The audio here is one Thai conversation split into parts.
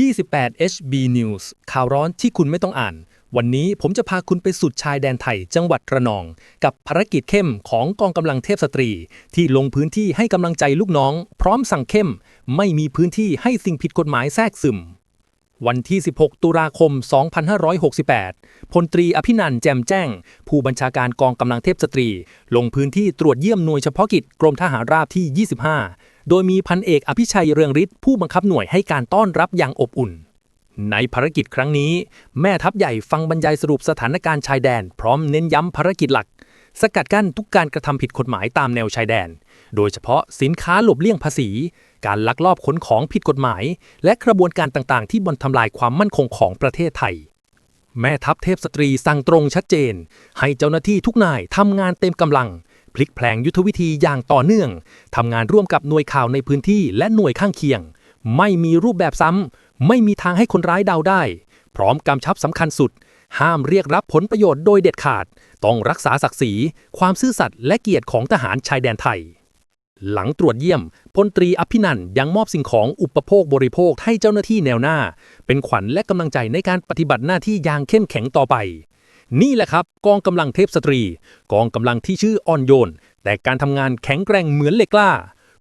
28 HB News ข่าวร้อนที่คุณไม่ต้องอ่าน วันนี้ผมจะพาคุณไปสุดชายแดนไทยจังหวัดระนอง กับภารกิจเข้มของกองกำลังเทพสตรี ที่ลงพื้นที่ให้กำลังใจลูกน้อง พร้อมสั่งเข้ม ไม่มีพื้นที่ให้สิ่งผิดกฎหมายแทรกซึม วันที่ 16 ตุลาคม 2568 พลตรีอภินันแจ่มแจ้ง ผู้บัญชาการกองกำลังเทพสตรี ลงพื้นที่ตรวจเยี่ยมหน่วยเฉพาะกิจกรมทหารราบที่ 25 โดยมีพันเอกอภิชัยเรืองฤทธิ์ผู้บังคับหน่วยให้การต้อนรับอย่างอบอุ่น ในภารกิจครั้งนี้ แม่ทัพใหญ่ฟังบรรยายสรุปสถานการณ์ชายแดน พร้อมเน้นย้ำภารกิจหลัก สกัดกั้นทุกการกระทำผิดกฎหมายตามแนวชายแดน โดยเฉพาะสินค้าหลบเลี่ยงภาษี การลักลอบขนของผิดกฎหมาย และกระบวนการต่างๆ ที่บนทำลายความมั่นคงของประเทศไทยแม่ทัพเทพสตรีสั่งตรงชัดเจน ให้เจ้าหน้าที่ทุกนายทำงานเต็มกำลัง พลิกแพลงยุทธวิธีอย่างต่อเนื่องทำงานร่วมกับหน่วยข่าวในพื้นที่และหน่วยข้างเคียง ไม่มีรูปแบบซ้ำ ไม่มีทางให้คนร้ายเดาได้ พร้อมกำชับสำคัญสุด ห้ามเรียกรับผลประโยชน์โดยเด็ดขาด ต้องรักษาศักดิ์ศรี ความซื่อสัตย์และเกียรติของทหารชายแดนไทย หลังตรวจเยี่ยมพลตรีอภินันยังมอบสิ่งของอุปโภคบริโภคให้เจ้าหน้าที่แนวหน้า เป็นขวัญและกำลังใจในการปฏิบัติหน้าที่อย่างเข้มแข็งต่อไป นี่แหละครับ กองกำลังเทพสตรี กองกำลังที่ชื่ออ่อนโยน แต่การทำงานแข็งแกร่งเหมือนเหล็กกล้า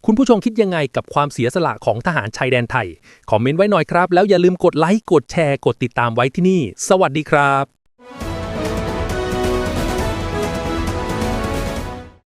คุณผู้ชมคิดยังไงกับความเสียสละของทหารชายแดนไทย คอมเมนต์ไว้หน่อยครับ แล้วอย่าลืมกดไลค์กดแชร์กดติดตามไว้ที่นี่ สวัสดีครับ